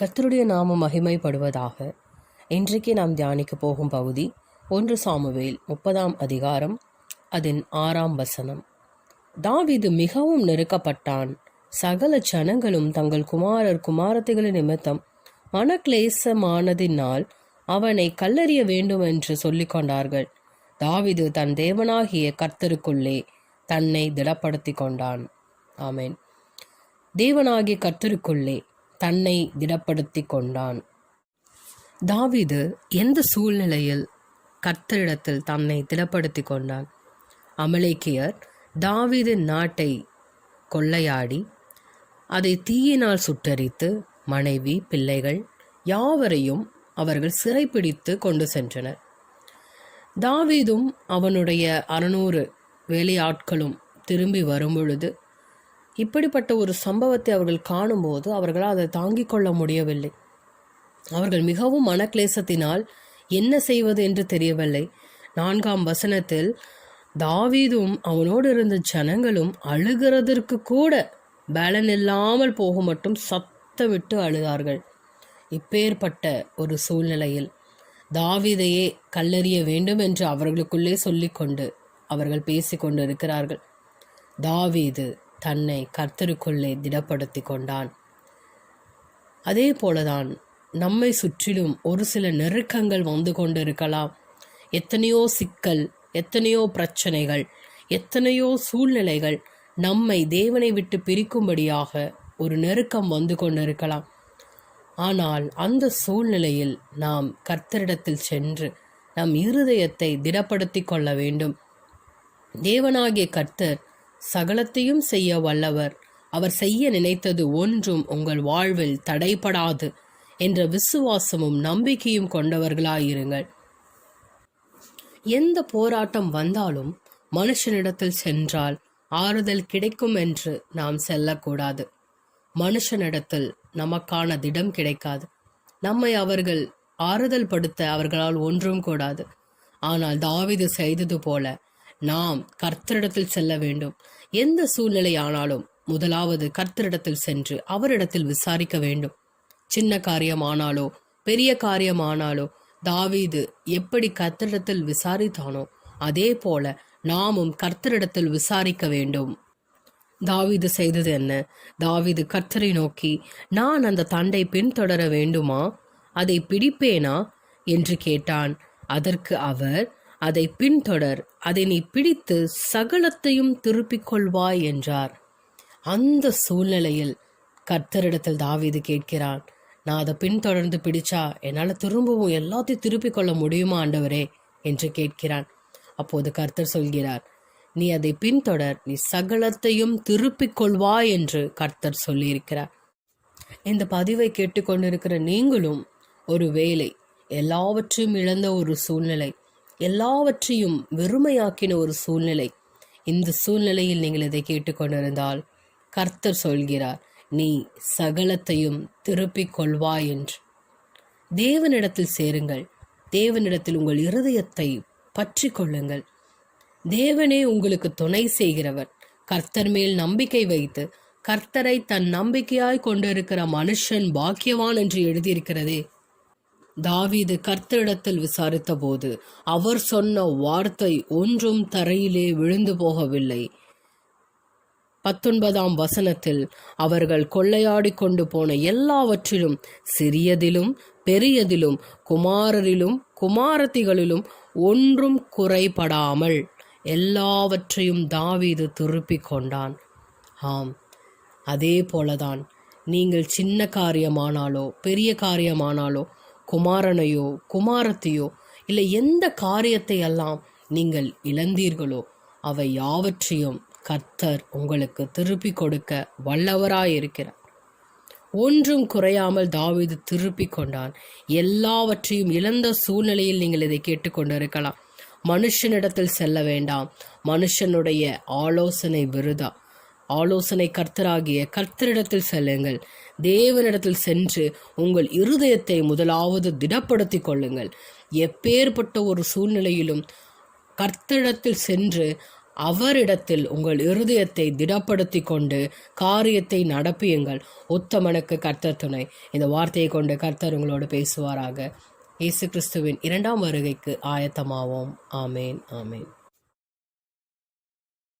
கர்த்தருடைய நாமம் மகிமைப்படுவதாக இன்றைக்கு நாம் தியானிக்க போகும் பகுதி ஒன்று சாமுவேல் முப்பதாம் அதிகாரம் அதன் ஆறாம் வசனம். தாவிது மிகவும் நெருக்கப்பட்டான். சகல ஜனங்களும் தங்கள் குமாரர் குமாரத்தைகளின் நிமித்தம் மனக்லேசமானதினால் அவனை கல்லறிய வேண்டும் என்று சொல்லிக்கொண்டார்கள் கொண்டார்கள் தன் தேவனாகிய கர்த்தருக்குள்ளே தன்னை திடப்படுத்தி கொண்டான். ஆமேன். தேவனாகிய கர்த்தருக்குள்ளே தன்னை திடப்படுத்தி கொண்டான். தாவிது எந்த சூழ்நிலையில் கர்த்தரிடத்தில் தன்னை திடப்படுத்தி கொண்டான்? அமலேக்கியர் தாவிது நாட்டை கொள்ளையாடி அதை தீயினால் சுட்டரித்து மனைவி பிள்ளைகள் யாவரையும் அவர்கள் சிறைப்பிடித்து கொண்டு சென்றனர். தாவீதும் அவனுடைய அறுநூறு வேலையாட்களும் திரும்பி வரும்பொழுது இப்படிப்பட்ட ஒரு சம்பவத்தை அவர்கள் காணும்போது அவர்களால் அதை தாங்கிக் கொள்ள முடியவில்லை. அவர்கள் மிகவும் மனக்லேசத்தினால் என்ன செய்வது என்று தெரியவில்லை. நான்காம் வசனத்தில் தாவீதும் அவனோடு இருந்த ஜனங்களும் அழுகிறதற்கு கூட பலன் இல்லாமல் போக மட்டும் சத்தமிட்டு அழுதார்கள். இப்பேற்பட்ட ஒரு சூழ்நிலையில் தாவீதையே கல்லறிய வேண்டும் என்று அவர்களுக்குள்ளே சொல்லிக்கொண்டு அவர்கள் பேசிக்கொண்டு இருக்கிறார்கள் தாவீது தன்னை கர்த்தருக்குள்ளே திடப்படுத்தி கொண்டான். அதே போலதான் நம்மை சுற்றிலும் ஒரு சில நெருக்கங்கள் வந்து கொண்டிருக்கலாம். எத்தனையோ சிக்கல் எத்தனையோ பிரச்சனைகள் எத்தனையோ சூழ்நிலைகள் நம்மை தேவனை விட்டு பிரிக்கும்படியாக ஒரு நெருக்கம் வந்து கொண்டிருக்கலாம். ஆனால் அந்த சூழ்நிலையில் நாம் கர்த்தரிடத்தில் சென்று நம் இருதயத்தை திடப்படுத்தி கொள்ள வேண்டும். தேவனாகிய கர்த்தர் சகலத்தையும் செய்ய வல்லவர். அவர் செய்ய நினைத்தது ஒன்றும் உங்கள் வாழ்வில் தடைபடாது என்ற விசுவாசமும் நம்பிக்கையும் கொண்டவர்களாயிருங்கள். எந்த போராட்டம் வந்தாலும் மனுஷனிடத்தில் சென்றால் ஆறுதல் கிடைக்கும் என்று நாம் செல்லக்கூடாது. மனுஷனிடத்தில் நமக்கான திடம் கிடைக்காது. நம்மை அவர்கள் ஆறுதல் படுத்த அவர்களால் ஒன்றும் கூடாது. ஆனால் தாவிது செய்தது போல நாம் கர்த்தரிடத்தில் செல்ல வேண்டும். எந்த சூழ்நிலை ஆனாலும் முதலாவது கர்த்தரிடத்தில் சென்று அவரிடத்தில் விசாரிக்க வேண்டும். சின்ன காரியமானாலோ பெரிய காரியமானாலோ தாவீது எப்படி கர்த்தரிடத்தில் விசாரித்தானோ அதே போல நாமும் கர்த்தரிடத்தில் விசாரிக்க வேண்டும். தாவீது செய்தது என்ன? தாவீது கர்த்தரை நோக்கி நான் அந்த தண்டை பின்தொடர வேண்டுமா? அதை பிடிப்பேனா? என்று கேட்டான். அதற்கு அவர் அதை பின்தொடர் அதை நீ பிடித்து சகலத்தையும் திருப்பிக் கொள்வாய் என்றார். அந்த சூழ்நிலையில் கர்த்தரிடத்தில் தாவீது கேட்கிறான் நான் அதை பின்தொடர்ந்து பிடிச்சா என்னால் திரும்பவும் எல்லாத்தையும் திருப்பிக் கொள்ள முடியுமா ஆண்டவரே? என்று கேட்கிறான். அப்போது கர்த்தர் சொல்கிறார் நீ அதை பின்தொடர் நீ சகலத்தையும் திருப்பிக் கொள்வாய் என்று கர்த்தர் சொல்லியிருக்கிறார். இந்த பதிவை கேட்டுக்கொண்டிருக்கிற நீங்களும் ஒரு வேலை எல்லாவற்றையும் இழந்த ஒரு சூழ்நிலை எல்லாவற்றையும் வெறுமையாக்கின ஒரு சூழ்நிலை. இந்த சூழ்நிலையில் நீங்கள் இதை கேட்டுக்கொண்டிருந்தால் கர்த்தர் சொல்கிறார் நீ சகலத்தையும் திருப்பிக் கொள்வாய் என்று. தேவனிடத்தில் சேருங்கள். தேவனிடத்தில் உங்கள் இருதயத்தை பற்றி கொள்ளுங்கள். தேவனே உங்களுக்கு துணை செய்கிறவர். கர்த்தர் மேல் நம்பிக்கை வைத்து கர்த்தரை தன் நம்பிக்கையாய் கொண்டிருக்கிற மனுஷன் பாக்கியவான் என்று எழுதியிருக்கிறதே. தாவீது கர்த்தரிடத்தில் விசாரித்த போது அவர் சொன்ன வார்த்தை ஒன்றும் தரையிலே விழுந்து போகவில்லை. பத்தொன்பதாம் வசனத்தில் அவர்கள் கொள்ளையாடி கொண்டு போன எல்லாவற்றிலும் சிறியதிலும் பெரியதிலும் குமாரரிலும் குமாரத்திகளிலும் ஒன்றும் குறைபடாமல் எல்லாவற்றையும் தாவீது திருப்பிக் கொண்டான். ஆம் அதே போலதான் நீங்கள் சின்ன காரியமானாலோ பெரிய காரியமானாலோ குமாரனையோ குமாரத்தையோ இல்லை எந்த காரியத்தை எல்லாம் நீங்கள் இழந்தீர்களோ அவை யாவற்றையும் கர்த்தர் உங்களுக்கு திருப்பி கொடுக்க வல்லவராயிருக்கிறார். ஒன்றும் குறையாமல் தாவீது திருப்பி கொண்டான். எல்லாவற்றையும் இழந்த சூழ்நிலையில் நீங்கள் இதை கேட்டுக்கொண்டிருக்கலாம் மனுஷனிடத்தில் செல்ல வேண்டாம். மனுஷனுடைய ஆலோசனை விருதா? ஆலோசனை கர்த்தராகிய கர்த்தரிடத்தில் செல்லுங்கள். தேவனிடத்தில் சென்று உங்கள் இருதயத்தை முதலாவது திடப்படுத்திக் கொள்ளுங்கள். எப்பேற்பட்ட ஒரு சூழ்நிலையிலும் கர்த்தரிடத்தில் சென்று அவரிடத்தில் உங்கள் இருதயத்தை திடப்படுத்தி கொண்டு காரியத்தை நடப்பியுங்கள். உத்தமனுக்கு கர்த்தர் துணை. இந்த வார்த்தையை கொண்டு கர்த்தர் உங்களோடு பேசுவாராக. இயேசு கிறிஸ்துவின் இரண்டாம் வருகைக்கு ஆயத்தமாவோம். ஆமேன் ஆமேன்.